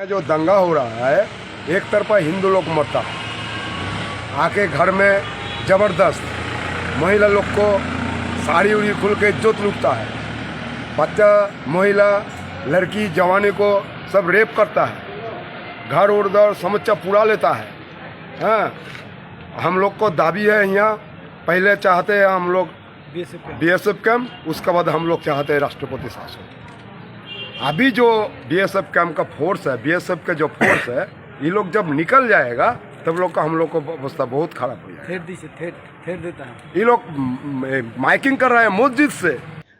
जो दंगा हो रहा है एक तरफा हिंदू लोग मरता। आके घर में ज़बरदस्त महिला लोग को साड़ी उड़ी खुल के जोत लूटता है। बच्चा महिला लड़की जवानी को सब रेप करता है। घर उड़ दर समस्या पूरा लेता है। हाँ हम लोग को दाबी है यहाँ। पहले चाहते हैं हम लोग बी एस एफ़ कैम्प उसके बाद हम लोग चाहते हैं राष्ट्रपति शासन। अभी जो बीएसएफ कैंप का फोर्स है बीएसएफ का जो फोर्स है ये लोग जब निकल जाएगा तब लोग का हम लोग को अवस्था बहुत खराब हो जाएगा ठेर दिसे ठेर ठेर देता है ये लोग म, माइकिंग कर रहे हैं मस्जिद से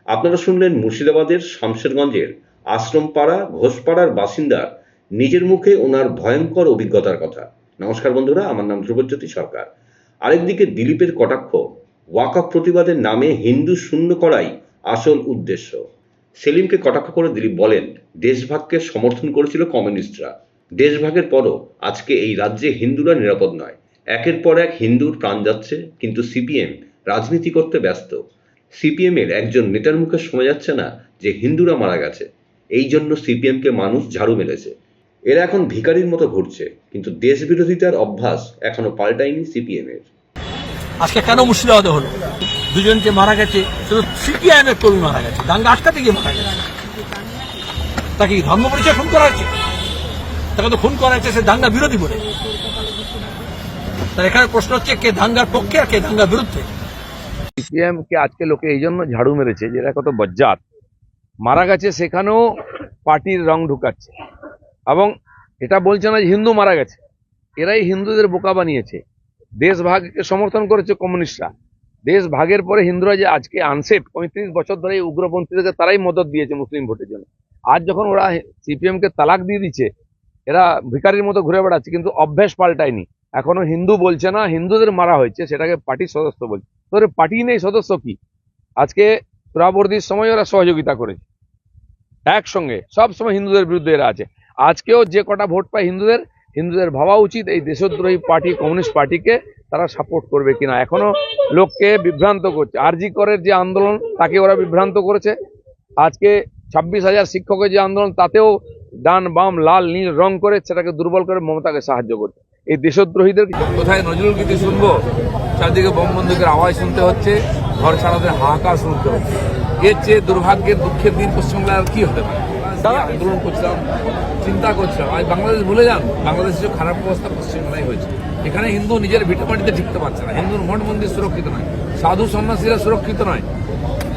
আপনারা শুনলেন মুর্শিদাবাদের শামশেরগঞ্জের আশ্রমপাড়া ঘোষপাড়ার বাসিন্দার নিজের মুখে ওনার ভয়ঙ্কর অভিজ্ঞতার কথা নমস্কার বন্ধুরা আমার নাম ধ্রুবজ্যোতি সরকার আরেকদিকে দিলীপের কটাক্ষ ওয়াকফ প্রতিবাদের নামে হিন্দু শূন্য করাই আসল উদ্দেশ্য সেলিমকে কটাক্ষ করে দিলীপ বলেন, দেশভাগকে সমর্থন করেছিল কমিউনিস্টরা। দেশভাগের পরও আজকে এই রাজ্যে হিন্দুরা নিরাপদ নয়। একের পর এক হিন্দুর প্রাণ যাচ্ছে, কিন্তু সিপিএম রাজনীতি করতে ব্যস্ত। সিপিএম এর একজন নেতার মুখে শোনা যাচ্ছে না যে হিন্দুরা মারা গেছে। এই জন্য সিপিএমকে মানুষ ঝাড়ু মেলেছে এরা এখন ভিখারির মতো ঘুরছে, কিন্তু দেশ বিরোধিতার অভ্যাস এখনও পাল্টায়নি সিপিএম এর আজকে কেন মুর্শিদাবাদে হলো? দুজনকে মারা গেছে, শুধু সিপিআইএম এর কর্মী মারা গেছে দাঙ্গা আটকাতে গিয়ে মারা গেছে। তাকে ধর্ম পরিচয় খুন করা হচ্ছে তাকে তো খুন করা হচ্ছে সে দাঙ্গা বিরোধী বলে। তার এখানে প্রশ্ন হচ্ছে, কে দাঙ্গার পক্ষে আর কে দাঙ্গার বিরুদ্ধে? সিপিএম কে আজকে লোকে এই জন্য ঝাড়ু মেরেছে যে এরা কত বজ্জাত। মারা গেছে, সেখানেও পার্টির রং ঢুকাচ্ছে। এবং এটা বলছে না হিন্দু মারা গেছে। এরাই হিন্দুদের বোকা বানিয়েছে। দেশ ভাগকে সমর্থন করেছে কমিউনিস্টরা। দেশ ভাগের পরে হিন্দুরা যে আজকে আনসেফ, পঁয়ত্রিশ বছর ধরে এই উগ্রপন্থীদেরকে তারাই মদত দিয়েছে মুসলিম ভোটের জন্য। আজ যখন ওরা সিপিএম কে তালাক দিয়ে দিচ্ছে, এরা ভিকারির মতো ঘুরে বেড়াচ্ছে, কিন্তু অভ্যেস পাল্টায়নি। এখনও হিন্দু বলছে না, হিন্দুদের মারা হয়েছে, সেটাকে পার্টির সদস্য বলছে। তোর পার্টি নেই, সদস্য কি? আজকে চূড়াবর্দির সময় ওরা সহযোগিতা করেছে। একসঙ্গে সবসময় হিন্দুদের বিরুদ্ধে এরা আছে। আজকেও যে কটা ভোট পায় হিন্দুদের হিন্দুদের ভাবা উচিত এই দেশদ্রোহী পার্টি, কমিউনিস্ট পার্টিকে তারা সাপোর্ট করবে কিনা। এখনও লোককে বিভ্রান্ত করছে। আরজি করের যে আন্দোলন, তাকে ওরা বিভ্রান্ত করেছে। আজকে ছাব্বিশ হাজার শিক্ষকের যে আন্দোলন, তাতেও ডান, বাম, লাল, নীল রং করে সেটাকে দুর্বল করে মমতাকে সাহায্য করছে। এই দেশদ্রোহীদের কোথায় নজরুল গীতি শুনব? চারদিকে বোম বন্দুকের আওয়াজ শুনতে হচ্ছে, ঘর ছাড়াদের হাহাকার শুনতে হচ্ছে। এর চেয়ে দুর্ভাগ্যের, দুঃখের দিন পশ্চিমবাংলায় আর কি হতে পারে? আমি আন্দোলন করছিলাম, চিন্তা করছিলাম। আজ বাংলাদেশ ভুলে যান। বাংলাদেশের যে খারাপ অবস্থা পশ্চিমবাংলায় হয়েছে, এখানে হিন্দু নিজের ভিটামাটিতে ঠিকতে পারছে না। হিন্দুর মঠ মন্দির সুরক্ষিত নয়, সাধু সন্ন্যাসীরা সুরক্ষিত নয়।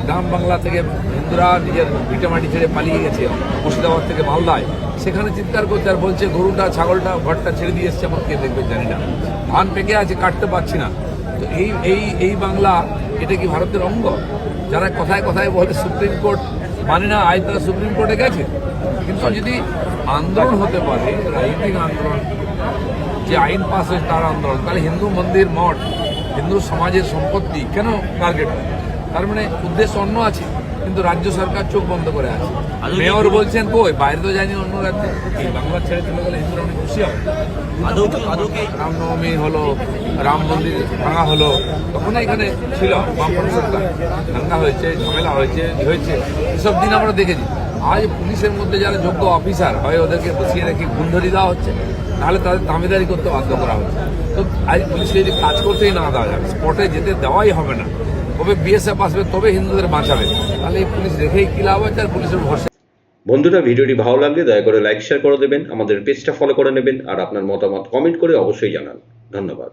গ্রাম বাংলা থেকে হিন্দুরা নিজের ভিটামাটি ছেড়ে পালিয়ে গেছে, মুর্শিদাবাদ থেকে মালদায়। সেখানে চিৎকার করছে আর বলছে, গরুটা, ছাগলটা, ঘরটা ছেড়ে দিয়ে এসছে আমার কে দেখবে জানি না। ধান পেকে আছে, কাটতে পারছি না। তো এই এই এই বাংলা, এটা কি ভারতের অঙ্গ? যারা কথায় কথায় বলে সুপ্রিম কোর্ট মানে না, আজ তারা সুপ্রিম কোর্টে গেছে। কিন্তু যদি আন্দোলন হতে পারে, রাজনৈতিক আন্দোলন, যে আইন পাস হয়েছে তার আন্দোলন, তাহলে হিন্দু মন্দির মঠ, হিন্দু সমাজের সম্পত্তি কেন টার্গেট তার মানে উদ্দেশ্য অন্য আছে। কিন্তু রাজ্য সরকার চোখ বন্ধ করে আছে। মেয়র বলছেন কই বাইরে তো জানি অন্য রাজ্যে? এই বাংলা ছেড়ে চলে গেলে হিন্দুরা অনেক খুশি হবে। রামনবমী হলো রাম মন্দির ভাঙা হলো তখন এখানে ছিল বামপন সরকার। দাঙ্গা হয়েছে ঝামেলা হয়েছে হয়েছে এসব দিন আমরা দেখেছি। আজ পুলিশের মধ্যে যারা যোগ্য অফিসার হয় ওদেরকে বসিয়ে রেখে গুন্ধরি দেওয়া হচ্ছে নাহলে তাদের দামিদারি করতে বাধ্য করা হচ্ছে। তো আজ পুলিশকে যদি কাজ করতেই না দেওয়া যাবে স্পটে যেতে দেওয়াই হবে না। তবে বিএসএফ আসবে, তবে হিন্দুদের বাঁচাবে। তাহলে এই পুলিশ রেখেই কি লাভ হয়েছে আর পুলিশের ভরসা বন্ধুরা, ভিডিওটি ভালো লাগলে দয়া করে লাইক শেয়ার করে দেবেন। আমাদের পেজটা ফলো করে নেবেন। আর আপনার মতামত কমেন্ট করে অবশ্যই জানান। ধন্যবাদ।